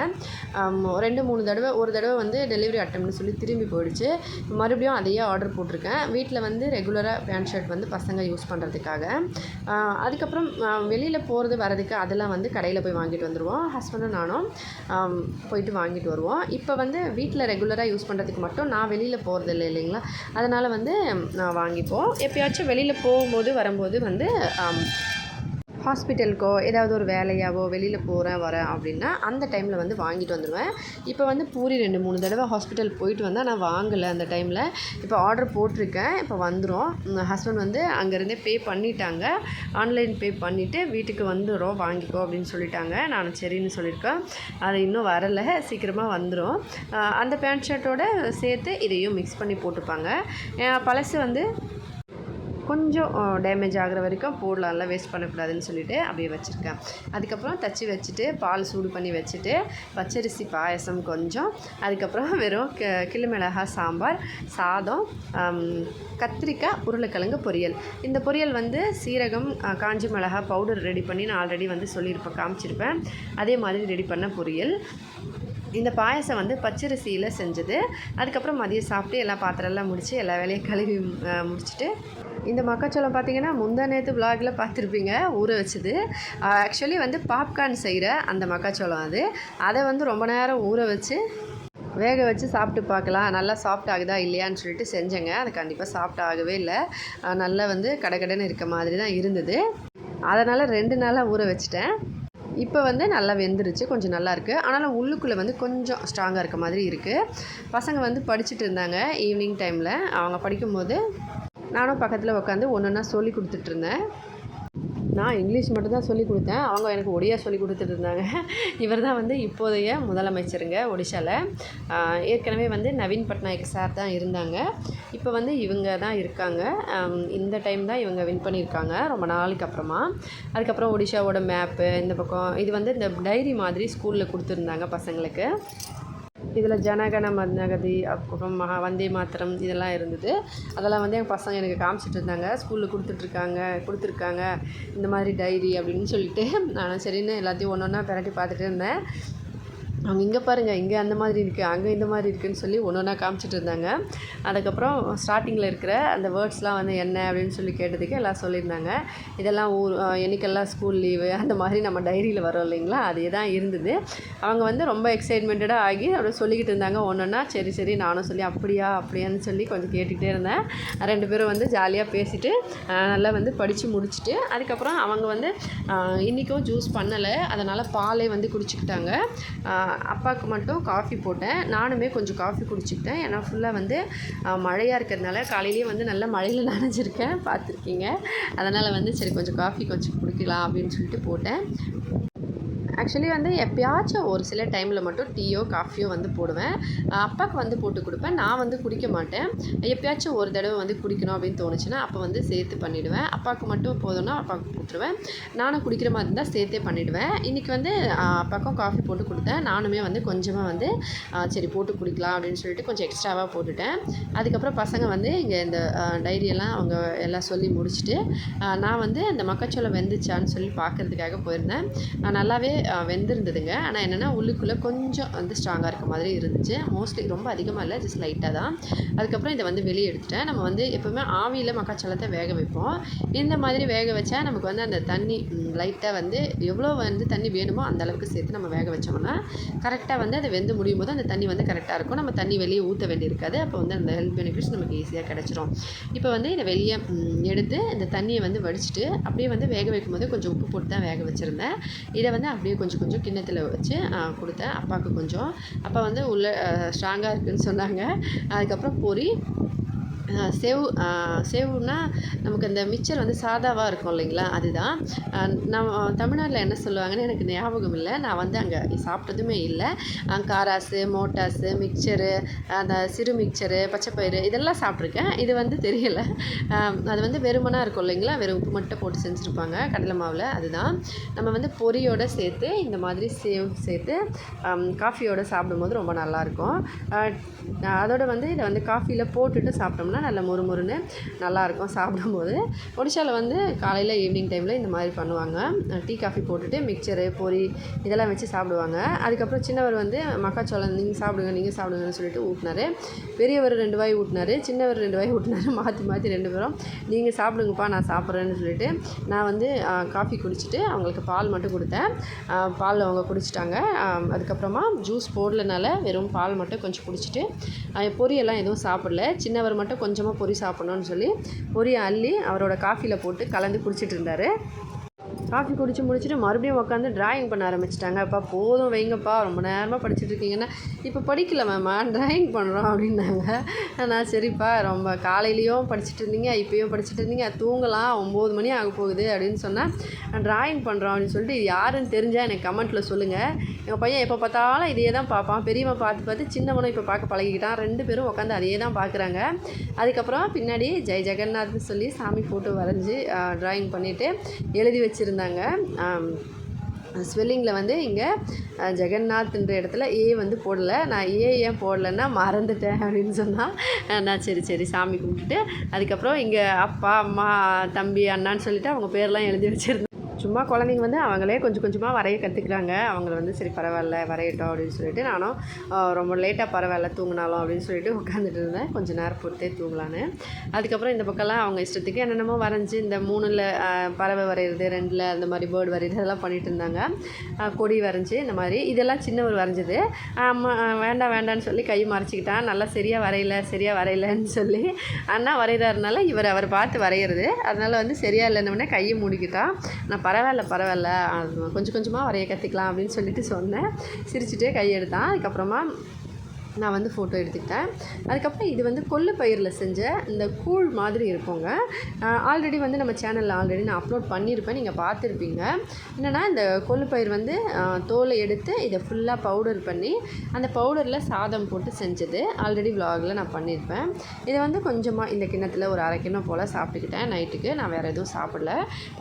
ரெண்டு மூணு தடவை தடவை ஒரு தடவை வந்து டெலிவரி அட்டம்னு சொல்லி திரும்பி போயிடுச்சு. மறுபடியும் அதையே ஆர்டர் போட்டிருக்கேன். வீட்டில் வந்து ரெகுலராக பேண்ட் ஷர்ட் வந்து பசங்க யூஸ் பண்ணுறதுக்காக அதுக்கப்புறம் வெளியில் போகிறது வரதுக்கு அதெல்லாம் வந்து கடையில் போய் வாங்கிட்டு வந்துடுவோம் ஹஸ்பண்டும் நானும் போயிட்டு வாங்கிட்டு வருவோம். இப்போ வந்து வீட்டில் ரெகுலராக யூஸ் பண்ணுறதுக்கு மட்டும் நான் வெளியில் போகிறது இல்லை இல்லைங்களா? அதனால் வந்து நான் வாங்கிப்போம். எப்பயாச்சும் வெளியில் போகும்போது வரும்போது வந்து ஹாஸ்பிட்டலுக்கோ ஏதாவது ஒரு வேலையாவோ வெளியில் போகிறேன் வரேன் அப்படின்னா அந்த டைமில் வந்து வாங்கிட்டு வந்துடுவேன் இப்போ வந்து பூரி ரெண்டு மூணு தடவை ஹாஸ்பிட்டல் போயிட்டு வந்தால் நான் வாங்கலை அந்த டைமில். இப்போ ஆர்டர் போட்டிருக்கேன் இப்போ வந்துடும் ஹஸ்பண்ட் வந்து அங்கேருந்தே பே பண்ணிட்டாங்க. ஆன்லைன் பே பண்ணிவிட்டு வீட்டுக்கு வந்துடும் வாங்கிக்கோ அப்படின்னு சொல்லிட்டாங்க. நான் சரின்னு சொல்லியிருக்கேன். அது இன்னும் வரலை சீக்கிரமாக வந்துடும் அந்த பேண்ட் ஷர்ட்டோட சேர்த்து இதையும் மிக்ஸ் பண்ணி போட்டுப்பாங்க. பழசு வந்து கொஞ்சம் டேமேஜ் ஆகிற வரைக்கும் போடலாம்ல வேஸ்ட் பண்ணக்கூடாதுன்னு சொல்லிட்டு அப்படியே வச்சுருக்கேன். அதுக்கப்புறம் தச்சு வச்சுட்டு பால் சூடு பண்ணி வச்சுட்டு பச்சரிசி பாயசம் கொஞ்சம். அதுக்கப்புறம் வெறும் க கிளிமிளகா சாம்பார் சாதம் கத்திரிக்காய் உருளைக்கிழங்கு பொரியல். இந்த பொரியல் வந்து சீரகம் காஞ்சி மிளகா பவுடர் ரெடி பண்ணி நான் ஆல்ரெடி வந்து சொல்லியிருப்பேன் காமிச்சிருப்பேன். அதே மாதிரி ரெடி பண்ண பொரியல். இந்த பாயசம் வந்து பச்சரிசியில் செஞ்சது. அதுக்கப்புறம் மதியம் சாப்பிட்டு எல்லா பாத்திரம்லாம் முடித்து எல்லா வேலையும் கழுவி முடிச்சுட்டு இந்த மக்காச்சோளம் பார்த்தீங்கன்னா முந்தா நேற்று விலாகில் பார்த்துருப்பீங்க ஊற வச்சது. ஆக்சுவலி வந்து பாப்கார்ன் செய்கிற அந்த மக்காச்சோளம் அது. அதை வந்து ரொம்ப நேரம் ஊற வச்சு வேக வச்சு சாப்பிட்டு பார்க்கலாம். நல்லா சாஃப்ட் ஆகுதா இல்லையான்னு சொல்லிட்டு செஞ்சேங்க. அது கண்டிப்பாக சாஃப்ட் ஆகவே இல்லை. நல்லா வந்து கடகடன்னு இருக்க மாதிரி தான் இருந்தது. அதனால் ரெண்டு நாளாக ஊற வச்சுட்டேன். இப்போ வந்து நல்லா வெந்துருச்சு. கொஞ்சம் நல்லாயிருக்கு ஆனாலும் உள்ளுக்குள்ளே வந்து கொஞ்சம் ஸ்ட்ராங்காக இருக்க மாதிரி இருக்குது பசங்க வந்து படிச்சுட்டு இருந்தாங்க. ஈவினிங் டைமில் அவங்க படிக்கும்போது நானும் பக்கத்தில் உட்காந்து ஒன்று ஒன்றா சொல்லி கொடுத்துட்ருந்தேன். நான் இங்கிலீஷ் மட்டும்தான் சொல்லி கொடுத்தேன். அவங்க எனக்கு ஒடியா சொல்லி கொடுத்துட்டு இருந்தாங்க இவர் தான் வந்து இப்போதைய முதலமைச்சருங்க ஒடிஷாவில் ஏற்கனவே வந்து நவீன் பட்நாயக் சார் தான் இருந்தாங்க. இப்போ வந்து இவங்க தான் இருக்காங்க இந்த டைம் தான் இவங்க வின் பண்ணியிருக்காங்க. ரொம்ப நாளைக்கு அப்புறமா. அதுக்கப்புறம் ஒடிஷாவோட மேப்பு இந்த பக்கம் இது வந்து இந்த டைரி மாதிரி ஸ்கூலில் கொடுத்துருந்தாங்க பசங்களுக்கு. இதில் ஜனகண மன்னகதி அப்புறம் மகா வந்தே மாத்திரம் இதெல்லாம் இருந்தது. அதெல்லாம் வந்து எங்கள் பசங்க எனக்கு காமிச்சிட்டு இருந்தாங்க. ஸ்கூலில் கொடுத்துட்ருக்காங்க கொடுத்துருக்காங்க. இந்த மாதிரி டைரி அப்படின்னு சொல்லிட்டு. நானும் சரின்னு எல்லாத்தையும் ஒன்று ஒன்றா பிரட்டி பார்த்துட்டு இருந்தேன். அவங்க இங்கே பாருங்கள் இங்கே அந்த மாதிரி இருக்குது அங்கே இந்த மாதிரி இருக்குதுன்னு சொல்லி ஒன்று ஒன்றா காமிச்சிட்டு இருந்தாங்க. அதுக்கப்புறம் ஸ்டார்டிங்கில் இருக்கிற அந்த வேர்ட்ஸ்லாம் வந்து என்ன அப்படின்னு சொல்லி கேட்டதுக்கு எல்லாம் சொல்லியிருந்தாங்க. இதெல்லாம் ஊர் அஹ், என்னைக்கெல்லாம் ஸ்கூல் லீவு அந்த மாதிரி நம்ம டைரியில் வரோம் இல்லைங்களா? அதே தான் இருந்தது. அவங்க வந்து ரொம்ப எக்ஸைட்மெண்ட்டடாக ஆகி அப்படி சொல்லிக்கிட்டு இருந்தாங்க ஒன்றுன்னா சரி சரி நானும் சொல்லி அப்படியா அப்படியான்னு சொல்லி கொஞ்சம் கேட்டுக்கிட்டே இருந்தேன். ரெண்டு பேரும் வந்து ஜாலியாக பேசிவிட்டு நல்லா வந்து படித்து முடிச்சுட்டு அதுக்கப்புறம் அவங்க வந்து இன்றைக்கும் ஜூஸ் பண்ணலை. அதனால் பாலே வந்து குடிச்சிக்கிட்டாங்க. அப்பாவுக்கு மட்டும் காஃபி போட்டேன். நானுமே கொஞ்சம் காஃபி குடிச்சுக்கிட்டேன். ஏன்னா ஃபுல்லாக வந்து மழையாக இருக்கிறதுனால காலையிலேயே வந்து நல்லா மழையில் நனைஞ்சிருக்கேன். பார்த்துருக்கீங்க. அதனால் வந்து சரி கொஞ்சம் காஃபி கொஞ்சம் குடிக்கலாம் அப்படின்னு சொல்லிட்டு போட்டேன். ஆக்சுவலி வந்து எப்பயாச்சும் ஒரு சில டைமில் மட்டும் டீயோ காஃபியோ வந்து போடுவேன். அப்பாவுக்கு வந்து போட்டு கொடுப்பேன். நான் வந்து குடிக்க மாட்டேன். எப்பயாச்சும் ஒரு தடவை வந்து குடிக்கணும் அப்படின்னு தோணுச்சுன்னா அப்போ வந்து சேர்த்து பண்ணிவிடுவேன் அப்பாவுக்கு மட்டும் போதும்னா அப்பாவுக்கு போட்டுருவேன். நானும் குடிக்கிற மாதிரி இருந்தால் சேர்த்தே பண்ணிவிடுவேன் இன்றைக்கி வந்து அப்பாக்கும் அப்பாவுக்கும் காஃபி போட்டு கொடுத்தேன். நானுமே வந்து கொஞ்சமாக வந்து சரி போட்டு குடிக்கலாம் அப்படின்னு சொல்லிட்டு கொஞ்சம் எக்ஸ்ட்ராவாக போட்டுட்டேன். அதுக்கப்புறம் பசங்க வந்து இங்கே இந்த டைரியெல்லாம் அவங்க எல்லாம் சொல்லி முடிச்சுட்டு நான் வந்து அந்த மக்காச்சோளம் வெந்துச்சான்னு சொல்லி பார்க்கறதுக்காக போயிருந்தேன். நல்லாவே வெந்திருந்ததுங்க. ஆனால் என்னென்னா உள்ளுக்குள்ளே கொஞ்சம் வந்து ஸ்ட்ராங்காக இருக்க மாதிரி இருந்துச்சு. மோஸ்ட்லி ரொம்ப அதிகமாக இல்லை ஜஸ்ட் லைட்டாக தான். அதுக்கப்புறம் இதை வந்து வெளியே எடுத்துட்டேன். நம்ம வந்து எப்போவுமே ஆவியில் மக்காச்சோளத்தை வேக வைப்போம். இந்த மாதிரி வேக வச்சா நமக்கு வந்து அந்த தண்ணி லைட்டாக வந்து எவ்வளோ வந்து தண்ணி வேணுமோ அந்த அளவுக்கு சேர்த்து நம்ம வேக வச்சோம்னா கரெக்டாக வந்து அதை வெந்து முடியும் போது அந்த தண்ணி வந்து கரெக்டாக இருக்கும். நம்ம தண்ணி வெளியே ஊற்ற வேண்டியிருக்காது. அப்போ வந்து அந்த ஹெல்த் பெனிஃபிட்ஸ் நமக்கு ஈஸியாக கிடச்சிரும். இப்போ வந்து இதை வெளியே எடுத்து இந்த தண்ணியை வந்து வடிச்சிட்டு அப்படியே வந்து வேக வைக்கும்போது கொஞ்சம் உப்பு போட்டு தான் வேக வச்சுருந்தேன். இதை வந்து அப்படியே கொஞ்சம் கொஞ்சம் கிண்ணத்தில் வச்சு கொடுத்தேன். அப்பாவுக்கு கொஞ்சம். அப்பா வந்து உள்ள ஸ்ட்ராங்காக இருக்குதுன்னு சொன்னாங்க. அதுக்கப்புறம் பொரி. சேவ் ஆ, சேவுனா நமக்கு அந்த மிச்சர் வந்து சாதாவாக இருக்கும் இல்லைங்களா? அதுதான். நம்ம தமிழ்நாட்டில் என்ன சொல்லுவாங்கன்னு எனக்கு ஞாபகம் இல்லை. நான் வந்து அங்கே சாப்பிட்டதுமே இல்லை. காராசு மோட்டாஸு மிக்சரு அந்த சிறு மிக்சரு பச்சைப்பயிறு இதெல்லாம் சாப்பிட்ருக்கேன் இது வந்து தெரியல. அது வந்து வெறுமனாக இருக்கும் இல்லைங்களா? வெறும் உப்பு மட்டும் போட்டு செஞ்சுருப்பாங்க. கடலை மாவில் அதுதான். நம்ம வந்து பொரியோடு சேர்த்து இந்த மாதிரி சேவ் சேர்த்து காஃபியோடு காஃபியோட சாப்பிடும்போது ரொம்ப நல்லாயிருக்கும் அதோட வந்து இதை வந்து காஃபியில் போட்டுட்டு சாப்பிட்டோம்னா நல்ல முறுமுறுன்னு நல்லாயிருக்கும் சாப்பிடும்போது. ஒடிஷாவில் வந்து காலையில் ஈவினிங் டைமில் இந்த மாதிரி பண்ணுவாங்க. டீ காஃபி போட்டுட்டு மிக்சரு பொரி இதெல்லாம் வச்சு சாப்பிடுவாங்க. அதுக்கப்புறம் சின்னவர் வந்து மக்காச்சோளம் நீங்கள் சாப்பிடுங்க நீங்கள் சாப்பிடுங்கன்னு சொல்லிட்டு ஊட்டினாரு. பெரியவர் ரெண்டு வாய் ஊட்டினாரு சின்னவர் ரெண்டு வாய் ஊட்டினாரு. மாற்றி மாற்றி ரெண்டு பேரும் நீங்கள் சாப்பிடுங்கப்பா நான் சாப்பிட்றேன்னு சொல்லிட்டு நான் வந்து காஃபி குடிச்சிட்டு அவங்களுக்கு பால் மட்டும் கொடுத்தேன். பால் அவங்க குடிச்சிட்டாங்க. அதுக்கப்புறமா ஜூஸ் போடலனால வெறும் பால் மட்டும் கொஞ்சம் குடிச்சிட்டு பொரியெல்லாம் எதுவும் சாப்பிடல. சின்னவர் மட்டும் கொஞ்சமாக பொரி சாப்பிட்ணுன்னு சொல்லி பொரியை அள்ளி அவரோட காஃபியில் போட்டு கலந்து குடிச்சிட்டு இருந்தார். காஃபி குடிச்சு முடிச்சுட்டு மறுபடியும் உட்காந்து டிராயிங் பண்ண ஆரம்பிச்சிட்டாங்க. அப்பா போதும் வைங்கப்பா ரொம்ப நேரமாக படிச்சுட்டு இருக்கீங்கன்னா. இப்போ படிக்கல மேம்மா டிராயிங் பண்ணுறோம் அப்படின்னாங்க. நான் சரிப்பா ரொம்ப காலையிலையும் படிச்சுட்டு இருந்தீங்க இப்போயும் படிச்சுட்டு இருந்தீங்க. தூங்கலாம் ஒம்பது மணி ஆக போகுது அப்படின்னு சொன்னால் டிராயிங் பண்ணுறோம் அப்படின்னு சொல்லிட்டு இது யாருன்னு தெரிஞ்சால் எனக்கு கமெண்ட்டில் சொல்லுங்கள் எங்கள் பையன் எப்போ பார்த்தாலும் இதே தான் பார்ப்பான். பெரியவன் பார்த்து பார்த்து சின்னவனும் இப்போ பார்க்க பழகிக்கிட்டான். ரெண்டு பேரும் உட்காந்து அதே தான் பார்க்குறாங்க. அதுக்கப்புறம் பின்னாடி ஜெய் ஜெகநாத்னு சொல்லி சாமி ஃபோட்டோ வரைஞ்சி ட்ராயிங் பண்ணிவிட்டு எழுதி வச்சு வச்சுருந்தாங்க. ஸ்பெல்லிங்கில் வந்து இங்கே ஜெகநாத்ன்ற இடத்துல ஏ வந்து போடலை. நான் ஏ ஏன் போடலைன்னா மறந்துட்டேன் அப்படின்னு சொன்னால் நான் சரி சரி சாமி கும்பிட்டுட்டு அதுக்கப்புறம் இங்கே அப்பா அம்மா தம்பி அண்ணான்னு சொல்லிவிட்டு அவங்க பேர்லாம் எழுதி வச்சுருந்தேன் சும்மா குழந்தைங்க வந்து அவங்களே கொஞ்சம் கொஞ்சமாக வரைய கற்றுக்குறாங்க அவங்கள வந்து சரி பரவாயில்ல வரையட்டும் அப்படின்னு சொல்லிட்டு நானும் ரொம்ப லேட்டாக பரவாயில்ல தூங்கினாலும் அப்படின்னு சொல்லிட்டு உட்காந்துட்டு இருந்தேன். கொஞ்சம் நேரம் பொறுத்தே தூங்கலான்னு. அதுக்கப்புறம் இந்த பக்கம்லாம் அவங்க இஷ்டத்துக்கு என்னென்னமோ வரைஞ்சி இந்த மூணில் பறவை வரைகிறது ரெண்டில் அந்த மாதிரி பேர்டு வரைகிறது அதெல்லாம் பண்ணிகிட்டு இருந்தாங்க. கொடி வரைஞ்சி இந்த மாதிரி. இதெல்லாம் சின்னவர் வரைஞ்சது. வேண்டாம் வேண்டாம்னு சொல்லி கை மறைச்சிக்கிட்டான். நல்லா சரியாக வரையல சரியாக வரையலன்னு சொல்லி அண்ணா வரைகிறாருனால இவர் அவர் பார்த்து வரைகிறது அதனால் வந்து சரியாக இல்லைன்னு கையை மூடிக்கிட்டான். நான் பரவாயில்ல பரவாயில்ல. கொஞ்சம் கொஞ்சமாக வரைய கற்றுக்கலாம் அப்படின்னு சொல்லிட்டு சொன்னேன். சிரிச்சுட்டே கையெடுத்தான் அதுக்கப்புறமா நான் வந்து ஃபோட்டோ எடுத்துக்கிட்டேன். அதுக்கப்புறம் இது வந்து கொள்ளு பயிரில் செஞ்ச இந்த கூழ் மாதிரி இருக்குங்க. ஆல்ரெடி வந்து நம்ம சேனலில் ஆல்ரெடி நான் அப்லோட் பண்ணியிருப்பேன். நீங்கள் பார்த்துருப்பீங்க. என்னென்னா இந்த கொல்லு பயிர் வந்து தோலை எடுத்து இதை ஃபுல்லாக பவுடர் பண்ணி அந்த பவுடரில் சாதம் போட்டு செஞ்சது. ஆல்ரெடி விலாகில் நான் பண்ணியிருப்பேன். இதை வந்து கொஞ்சமாக இந்த கிண்ணத்தில் ஒரு அரை கிண்ணம் போல் சாப்பிட்டுக்கிட்டேன். நைட்டுக்கு நான் வேறு எதுவும் சாப்பிடல.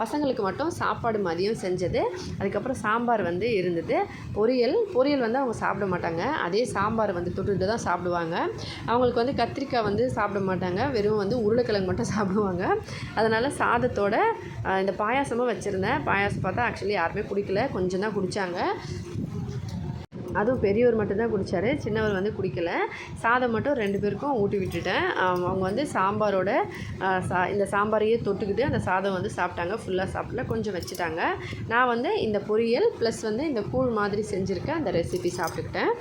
பசங்களுக்கு மட்டும் சாப்பாடு மதியம் செஞ்சது. அதுக்கப்புறம் சாம்பார் வந்து இருந்தது. பொரியல். பொரியல் வந்து அவங்க சாப்பிட மாட்டாங்க. அதே சாம்பார் வந்து தொட்டுட்டு தான் சாப்பிடுவாங்க. அவங்களுக்கு வந்து கத்திரிக்காய் வந்து சாப்பிட மாட்டாங்க. வெறும் வந்து உருளைக்கிழங்கு மட்டும் சாப்பிடுவாங்க. அதனால் சாதத்தோட இந்த பாயாசமாக வச்சுருந்தேன். பாயாசம் பார்த்தா ஆக்சுவலி யாருமே குடிக்கல. கொஞ்சம் தான் குடித்தாங்க அதுவும் பெரியவர் மட்டும்தான் குடித்தார் சின்னவர் வந்து குடிக்கல. சாதம் மட்டும் ரெண்டு பேருக்கும் ஊட்டி விட்டுட்டேன். அவங்க வந்து சாம்பாரோட சா இந்த சாம்பாரையே தொட்டுக்கிட்டு அந்த சாதம் வந்து சாப்பிட்டாங்க. ஃபுல்லாக சாப்பிடல. கொஞ்சம் வச்சுட்டாங்க. நான் வந்து இந்த பொரியல் ப்ளஸ் வந்து இந்த கூழ் மாதிரி செஞ்சுருக்கேன் அந்த ரெசிபி சாப்பிட்டுக்கிட்டேன்.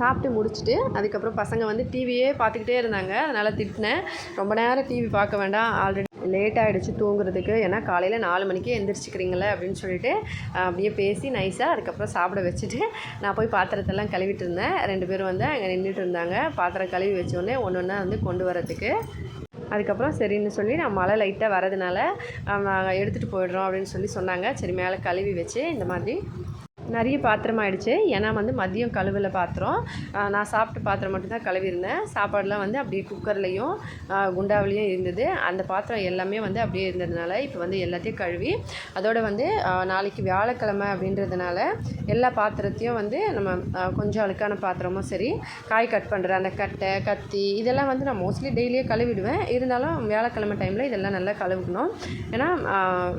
சாப்பிட்டு முடிச்சுட்டு அதுக்கப்புறம் பசங்க வந்து டிவியே பார்த்துக்கிட்டே இருந்தாங்க. அதனால் திட்டினேன். ரொம்ப நேரம் டிவி பார்க்க வேண்டாம். ஆல்ரெடி லேட் ஆகிடுச்சு தூங்குறதுக்கு. ஏன்னா காலையில் நாலு மணிக்கே எந்திரிச்சிக்கிறீங்களே அப்படின்னு சொல்லிட்டு அப்படியே பேசி நைஸாக அதுக்கப்புறம் சாப்பிட வச்சுட்டு நான் போய் பாத்திரத்தெல்லாம் கழுவிட்டு இருந்தேன். ரெண்டு பேரும் வந்து அங்கே நின்றுட்டு இருந்தாங்க. பாத்திரம் கழுவி வச்சோடனே ஒன்று ஒன்றா வந்து கொண்டு வரதுக்கு. அதுக்கப்புறம் சரின்னு சொல்லி நான் மழை லைட்டாக வரதுனால நாங்கள் எடுத்துகிட்டு போயிடுறோம் அப்படின்னு சொல்லி சொன்னாங்க. சரி மேலே கழுவி வச்சு இந்த மாதிரி நிறைய பாத்திரம் ஆகிடுச்சு ஏன்னா வந்து மதியம் கழுவில் பாத்திரம். நான் சாப்பிட்ட பாத்திரம் மட்டும்தான் கழுவிருந்தேன் சாப்பாடெலாம் வந்து அப்படியே குக்கர்லேயும் குண்டாவிலையும் இருந்தது. அந்த பாத்திரம் எல்லாமே வந்து அப்படியே இருந்ததுனால இப்போ வந்து எல்லாத்தையும் கழுவி அதோடு வந்து நாளைக்கு வியாழக்கிழமை அப்படின்றதுனால எல்லா பாத்திரத்தையும் வந்து நம்ம கொஞ்சம் அழுக்கான பாத்திரமும் சரி காய் கட் பண்ணுற அந்த கட்டை கத்தி இதெல்லாம் வந்து நான் மோஸ்ட்லி டெய்லியே கழுவிடுவேன். இருந்தாலும் வியாழக்கிழமை டைமில் இதெல்லாம் நல்லா கழுவுக்கணும். ஏன்னா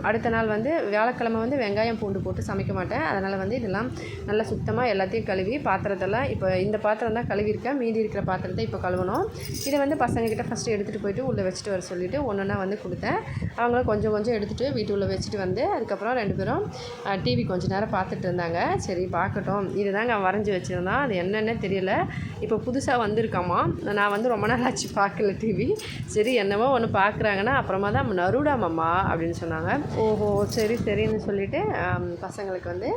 அடுத்த நாள் வந்து வியாழக்கிழமை வந்து வெங்காயம் பூண்டு போட்டு சமைக்க மாட்டேன். அதனால் வந்து இதெல்லாம் நல்லா சுத்தமாக எல்லாத்தையும் கழுவி பாத்திரத்தெல்லாம் இப்போ இந்த பாத்திரம் தான் கழுவிருக்கேன் மீதி இருக்கிற பாத்திரத்தை இப்போ கழுவணும். இதை வந்து பசங்கக்கிட்ட ஃபஸ்ட்டு எடுத்துகிட்டு போயிட்டு உள்ளே வச்சுட்டு வர சொல்லிவிட்டு ஒன்று ஒன்றா வந்து கொடுத்தேன். அவங்களும் கொஞ்சம் கொஞ்சம் எடுத்துகிட்டு வீட்டு உள்ளே வச்சுட்டு வந்து அதுக்கப்புறம் ரெண்டு பேரும் டிவி கொஞ்சம் நேரம் பார்த்துட்டு இருந்தாங்க. சரி பார்க்கட்டும். இது தாங்க வரைஞ்சி வச்சுருந்தான். அது என்னென்ன தெரியல. இப்போ புதுசாக வந்திருக்காமா? நான் வந்து ரொம்ப நாள் ஆச்சு பார்க்கல டிவி சரி என்னவோ ஒன்று பார்க்குறாங்கன்னா அப்புறமா தான் நருடாமம்மா அப்படின்னு சொன்னாங்க. ஓஹோ. சரி சரின்னு சொல்லிவிட்டு பசங்களுக்கு வந்து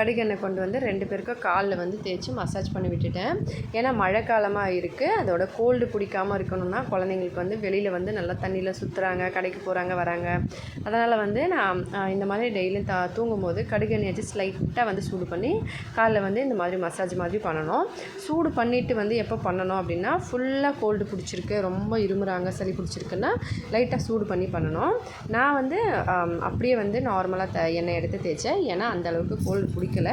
கடுகெண்ணெய் கொண்டு வந்து ரெண்டு பேருக்கும் காலில் வந்து தேய்ச்சி மசாஜ் பண்ணி விட்டுட்டேன். ஏன்னா மழை காலமாக இருக்குது அதோட கோல்டு பிடிக்காமல் இருக்கணும்னா குழந்தைங்களுக்கு வந்து வெளியில் வந்து நல்லா தண்ணியில் சுற்றுறாங்க கடைக்கு போகிறாங்க வராங்க. அதனால் வந்து நான் இந்த மாதிரி டெய்லியும் த தூங்கும்போது கடுகெண்ணெய் வச்சு ஸ்லைட்டாக வந்து சூடு பண்ணி காலில் வந்து இந்த மாதிரி மசாஜ் மாதிரி பண்ணணும். சூடு பண்ணிவிட்டு வந்து எப்போ பண்ணணும் அப்படின்னா ஃபுல்லாக கோல்டு பிடிச்சிருக்கு ரொம்ப இருமுறாங்க சளி பிடிச்சிருக்குன்னா லைட்டாக சூடு பண்ணி பண்ணணும். நான் வந்து அப்படியே வந்து நார்மலாக த எண்ணெய் எடுத்து தேய்ச்சேன். ஏன்னா அந்தளவுக்கு கோல்டு பிடிக்கும் பிடிக்கல.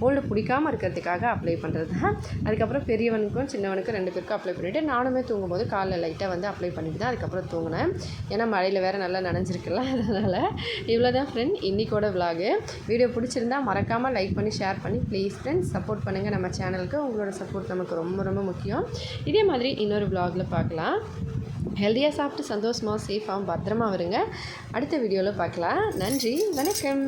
கோல்டு பிடிக்காமல் இருக்கிறதுக்காக அப்ளை பண்ணுறது தான். அதுக்கப்புறம் பெரியவனுக்கும் சின்னவனுக்கும் ரெண்டு பேருக்கும் அப்ளை பண்ணிவிட்டு நானுமே தூங்கும்போது காலில் லைட்டாக வந்து அப்ளை பண்ணிவிட்டு தான் அதுக்கப்புறம் தூங்கினேன். ஏன்னா மழையில் வேறு நல்லா நனைஞ்சிருக்குல்ல அதனால். இவ்வளோ தான் ஃப்ரெண்ட் இன்றைக்கோட விலாகு வீடியோ பிடிச்சிருந்தா மறக்காமல் லைக் பண்ணி ஷேர் பண்ணி ப்ளீஸ் ஃப்ரெண்ட்ஸ் சப்போர்ட் பண்ணுங்கள் நம்ம சேனலுக்கு உங்களோட சப்போர்ட் நமக்கு ரொம்ப ரொம்ப முக்கியம். இதே மாதிரி இன்னொரு விலாகில் பார்க்கலாம். ஹெல்த்தியாக சாப்பிட்டு சந்தோஷமாக சேஃபாகவும் பத்திரமா வருங்க அடுத்த வீடியோவில் பார்க்கலாம். நன்றி வணக்கம்.